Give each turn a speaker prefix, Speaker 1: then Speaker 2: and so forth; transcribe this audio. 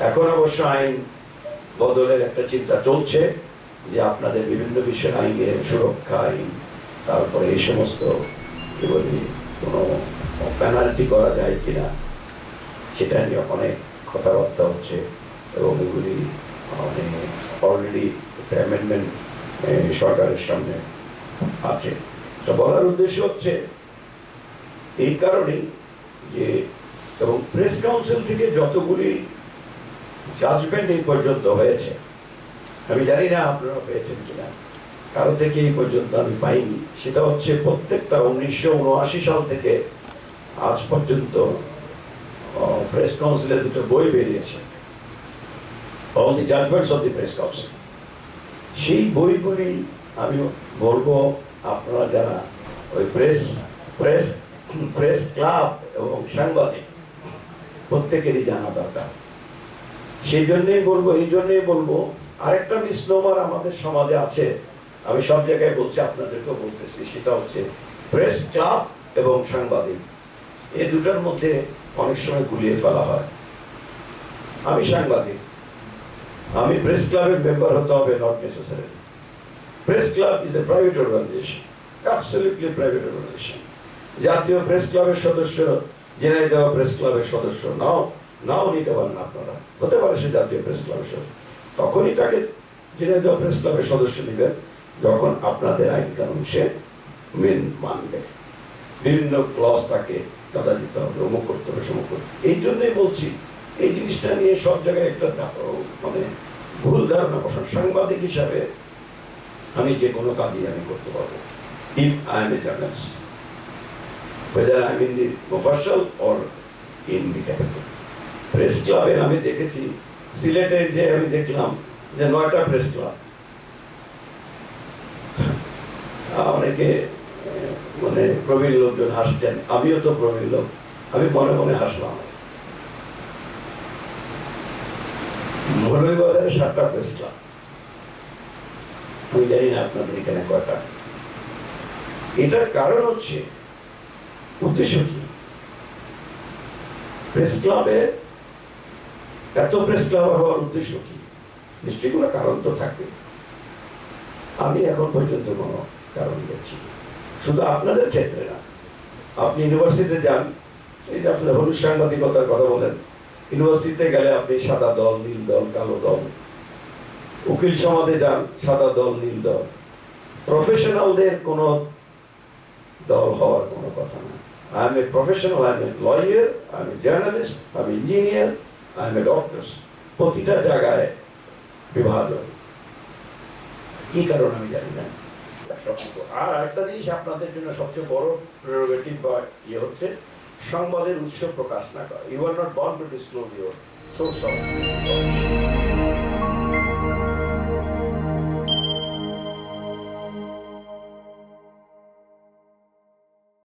Speaker 1: এখন অবশ্য আইন বদলের একটা চিন্তা চলছে যে আপনাদের বিভিন্ন বিষয় আইনের সুরক্ষা, আইন, তারপরে এই সমস্ত কি বলি কোনো পেনাল্টি করা যায় কিনা, সেটা নিয়ে অনেক কথাবার্তা হচ্ছে এবং এগুলি মানে অলরেডি একটা অ্যামেন্ডমেন্ট সরকারের সামনে আছে। তো বলার উদ্দেশ্য হচ্ছে এই কারণেই যে এবং প্রেস কাউন্সিল থেকে যতগুলি জাজমেন্ট এই পর্যন্ত হয়েছে। আমি জানি না আপনারা পেয়েছেন কিনা। কারও থেকে এই পর্যন্ত আমি পাইনি। সেটা হচ্ছে প্রত্যেকটা উনিশশো উনআশি সাল থেকে আজ পর্যন্ত প্রেস কাউন্সিলের দুটো বই বেরিয়েছে। All the judgments of the press council সেই বইগুলি আমি বলব আপনারা যারা ওই প্রেস প্রেস প্রেস ক্লাব এবং সাংবাদিক, প্রত্যেকেরই জানা দরকার। সেই জন্যই বলব, এই জন্যই বলব, আরেকটা মিসনোমার আমাদের সমাজে আছে। আমি সব জায়গায় বলছি, আপনাদেরকেও বলতেছি, সেটা হচ্ছে প্রেস ক্লাব এবং সাংবাদিক। এই দুটার মধ্যে অনেক সময় গুলিয়ে ফেলা হয়। আমি সাংবাদিক। আমি প্রেস ক্লাবের মেম্বার হতে হবে not necessary press club is a private organization absolutely private organization জাতীয় প্রেস ক্লাবের সদস্য জেনাই দেওয়া প্রেস ক্লাবের সদস্য, নাও। নাও নিতে পারেন আপনারা। হতে পারে সে জাতীয় প্রেস ক্লাবের সদস্য তখনই তাকে জেনাই দেওয়া প্রেস ক্লাবের সদস্য নেবেন, যখন আপনাদের আইন কানুন সে মেন মানবে। বিভিন্ন ক্লস তাকে দাদা দিতে হবে, অমুক করতে হবে, সমুক করতে। এই জন্যই বলছি, এই জিনিসটা নিয়ে সব জায়গায় একটা মানে ভুল ধারণা বসান সাংবাদিক হিসাবে আমি যে কোনো কাজই আমি করতে পারব। If I am a journalist whether I'm in the Mufasal or in the capital. Press ক্লাবে আমি দেখেছি, সিলেটে যে আমি দেখলাম যে নয়টা প্রেস ক্লাব। অনেকে মানে প্রবীণ লোকজন হাসছেন, আমিও তো প্রবীণ লোক, আমি মনে মনে হাসলাম। সাতটা প্রেস ক্লাব। আমি জানি না আপনাদের এখানে কয়টা। এটার কারণ হচ্ছে, উদ্দেশ্য কি? প্রেস ক্লাবে এত প্রেস ক্লাব হওয়ার উদ্দেশ্য কি? নিশ্চয়ই কোনো কারণ তো থাকবে আমি এখন পর্যন্ত কোনো কারণ দেখছি শুধু আপনাদের ক্ষেত্রে না, আপনি ইউনিভার্সিটিতে যান, এই যে আপনার হলুদ সাংবাদিকতার কথা বলেন ইউনিভার্সিটিতে গেলে আপনি সাদা দল, নীল দল, কালো দল, উকিল সমাজে যান, সাদা দল, নীল দল। প্রফেশনালদের কোনো দল হওয়ার কোনো কথা না। I am a professional I am a lawyer I am a journalist I am engineer a doctor প্রতিটা জায়গায় বিভাজন কি কারণ আমি জানি না। আর একটা জিনিস আপনাদের জন্য সবচেয়ে বড় প্রেরোগেটিভ বা ইয়ে হচ্ছে, সংবাদের উৎস প্রকাশ না করা। You are not born to disclose your source of